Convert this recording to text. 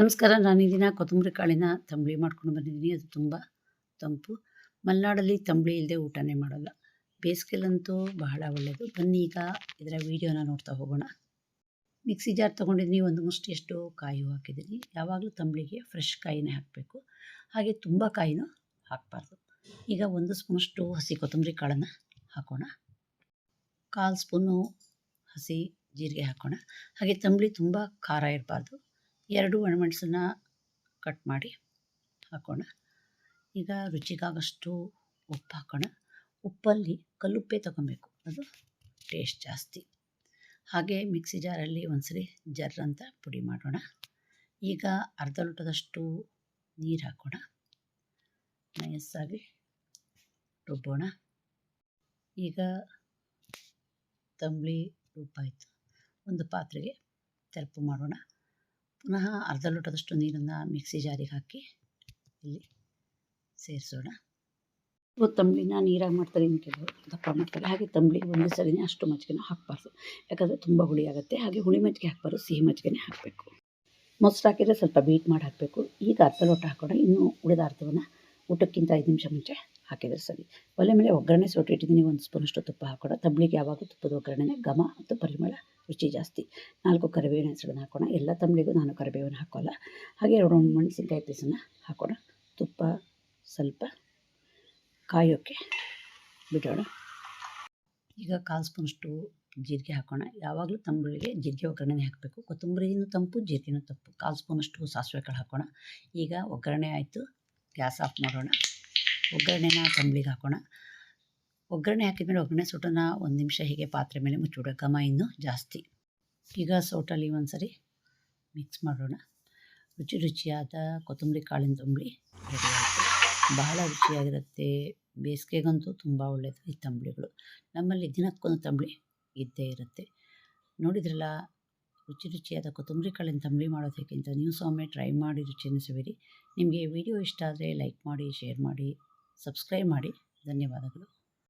ನಮಸ್ಕಾರ. ನಾನು ಈ ಕೊತ್ತಂಬರಿ ಕಾಳಿನ ತಂಬಳಿ ಮಾಡ್ಕೊಂಡು ಬಂದಿದ್ದೀನಿ. ಅದು ತುಂಬ ತಂಪು. ಮಲೆನಾಡಲ್ಲಿ ತಂಬಳಿ ಇಲ್ಲದೆ ಊಟನೇ ಮಾಡಲ್ಲ. ಬೇಸಿಗೆಲಂತೂ ಬಹಳ ಒಳ್ಳೆಯದು ಬನ್ನಿ ಈಗ ಇದರ ವೀಡಿಯೋನ ನೋಡ್ತಾ ಹೋಗೋಣ. ಮಿಕ್ಸಿ ಜಾರ್ ತೊಗೊಂಡಿದ್ದೀನಿ. ಒಂದು ಮುಷ್ಟಿಯಷ್ಟು ಕಾಯಿ ಹಾಕಿದ್ದೀನಿ. ಯಾವಾಗಲೂ ತಂಬಳಿಗೆ ಫ್ರೆಶ್ ಕಾಯಿನೇ ಹಾಕಬೇಕು. ಹಾಗೆ ತುಂಬ ಕಾಯಿನೂ ಹಾಕಬಾರ್ದು. ಈಗ ಒಂದು ಸ್ಪೂನಷ್ಟು ಹಸಿ ಕೊತ್ತಂಬರಿ ಕಾಳನ್ನು ಹಾಕೋಣ. ಕಾಲು ಸ್ಪೂನು ಹಸಿ ಜೀರಿಗೆ ಹಾಕೋಣ. ಹಾಗೆ ತಂಬಳಿ ತುಂಬ ಖಾರ ಇರಬಾರ್ದು. ಎರಡು ಒಣಮೆಣಸನ್ನ ಕಟ್ ಮಾಡಿ ಹಾಕೋಣ. ಈಗ ರುಚಿಗಾಗಷ್ಟು ಉಪ್ಪು ಹಾಕೋಣ. ಉಪ್ಪಲ್ಲಿ ಕಲ್ಲುಪ್ಪೆ ತಗೊಬೇಕು. ಅದು ಟೇಸ್ಟ್ ಜಾಸ್ತಿ. ಹಾಗೆ ಮಿಕ್ಸಿ ಜಾರಲ್ಲಿ ಒಂದ್ಸರಿ ಜರ್ ಅಂತ ಪುಡಿ ಮಾಡೋಣ. ಈಗ ಅರ್ಧ ಲೋಟದಷ್ಟು ನೀರು ಹಾಕೋಣ. ನಯಸ್ಸಾಗಿ ರುಬ್ಬೋಣ. ಈಗ ತಂಬಳಿ ರುಬ್ಬಾಯಿತು. ಒಂದು ಪಾತ್ರೆಗೆ ತೆರಪು ಮಾಡೋಣ. ಪುನಃ ಅರ್ಧ ಲೋಟದಷ್ಟು ನೀರನ್ನು ಮಿಕ್ಸಿ ಜಾರಿಗೆ ಹಾಕಿ ಇಲ್ಲಿ ಸೇರಿಸೋಣ. ತಂಬಳಿನ ನೀರಾಗಿ ಮಾಡ್ತಾರೆ ಇನ್ನು ಕೆಲವು ದಪ್ಪ ಮಾಡ್ತಾರೆ. ಹಾಗೆ ತಂಬ್ಳಿಗೆ ಒಂದೇ ಸರಿನೇ ಅಷ್ಟು ಮಜ್ಜಿಗೆನ ಹಾಕಬಾರ್ದು. ಯಾಕಂದರೆ ತುಂಬ ಹುಳಿ ಆಗುತ್ತೆ. ಹಾಗೆ ಹುಳಿ ಮಜ್ಜಿಗೆ ಹಾಕಬಾರ್ದು. ಸಿಹಿ ಮಜ್ಜಿಗೆನೇ ಹಾಕಬೇಕು. ಮೊಸರು ಹಾಕಿದರೆ ಸ್ವಲ್ಪ ಬೀಟ್ ಮಾಡಿ ಹಾಕಬೇಕು. ಈಗ ಅರ್ಧ ಲೋಟ ಹಾಕೋಣ. ಇನ್ನೂ ಉಳಿದ ಅರ್ಧವನ್ನು ಊಟಕ್ಕಿಂತ ಐದು ನಿಮಿಷ ಮುಂಚೆ ಹಾಕಿದರೆ ಸರಿ. ಒಲೆ ಮೇಲೆ ಒಗ್ಗರಣೆ ಸೊಟ್ಟಿಟ್ಟಿದ್ದೀನಿ ಒಂದು ಸ್ಪೂನಷ್ಟು ತುಪ್ಪ ಹಾಕೋಣ. ತಂಬಳಿಗೆ ಯಾವಾಗಲೂ ತುಪ್ಪದ ಒಗ್ಗರಣೆ ಘಮ ಮತ್ತು ಪರಿಮಳ ರುಚಿ ಜಾಸ್ತಿ. ನಾಲ್ಕು ಕರಿಬೇವಿನ ಹೆಸರನ್ನು ಹಾಕೋಣ. ಎಲ್ಲ ತಂಬಳಿಗೂ ನಾನು ಕರಿಬೇವನ್ನು ಹಾಕೋಲ್ಲ. ಹಾಗೆ ಎರಡು ಮೆಣಸಿನ್ಕಾಯಿ ಪೀಸನ್ನು ಹಾಕೋಣ. ತುಪ್ಪ ಸ್ವಲ್ಪ ಕಾಯೋಕ್ಕೆ ಬಿಡೋಣ. ಈಗ ಕಾಲು ಸ್ಪೂನಷ್ಟು ಜೀರಿಗೆ ಹಾಕೋಣ. ಯಾವಾಗಲೂ ತಂಬಳಿಗೆ ಜೀರಿಗೆ ಒಗ್ಗರಣೆ ಹಾಕಬೇಕು. ಕೊತ್ತಂಬರಿನೂ ತಂಪು ಜೀರಿಗೆನೂ ತಂಪು. ಕಾಲು ಸ್ಪೂನಷ್ಟು ಸಾಸಿವೆ ಕಾಳು ಹಾಕೋಣ. ಈಗ ಒಗ್ಗರಣೆ ಆಯಿತು. ಗ್ಯಾಸ್ ಆಫ್ ಮಾಡೋಣ. ಒಗ್ಗರಣೆನ ತಂಬಳಿಗೆ ಹಾಕೋಣ. ಒಗ್ಗರಣೆ ಹಾಕಿದ ಮೇಲೆ ಒಗ್ಗರಣೆ ಸೊಟನ್ನ ಒಂದು ನಿಮಿಷ ಹೀಗೆ ಪಾತ್ರೆ ಮೇಲೆ ಮುಚ್ಚಿಡೋ ಘಮ ಇನ್ನೂ ಜಾಸ್ತಿ. ಈಗ ಸೋಟಲ್ಲಿ ಒಂದು ಸರಿ ಮಿಕ್ಸ್ ಮಾಡೋಣ. ರುಚಿ ರುಚಿಯಾದ ಕೊತ್ತಂಬರಿ, ಕಾಳಿನ ತಂಬಳಿ ಬಹಳ ರುಚಿಯಾಗಿರುತ್ತೆ. ಬೇಸಿಗೆಗಂತೂ ತುಂಬ ಒಳ್ಳೆಯದು ಈ ತಂಬಳಿಗಳು. ನಮ್ಮಲ್ಲಿ ದಿನಕ್ಕೊಂದು ತಂಬಳಿ ಇದ್ದೇ ಇರುತ್ತೆ. ನೋಡಿದ್ರಲ್ಲ ರುಚಿ ರುಚಿಯಾದ ಕೊತ್ತಂಬರಿ ಕಾಳಿನ ತಂಬಳಿ ಮಾಡೋದಕ್ಕಿಂತ ನೀವು ಸೊಮ್ಮೆ ಟ್ರೈ ಮಾಡಿ ರುಚಿಯನ್ನು ಸವಿರಿ. ನಿಮಗೆ ವಿಡಿಯೋ ಇಷ್ಟ ಆದರೆ ಲೈಕ್ ಮಾಡಿ ಶೇರ್ ಮಾಡಿ ಸಬ್ಸ್ಕ್ರೈಬ್ ಮಾಡಿ. ಧನ್ಯವಾದಗಳು.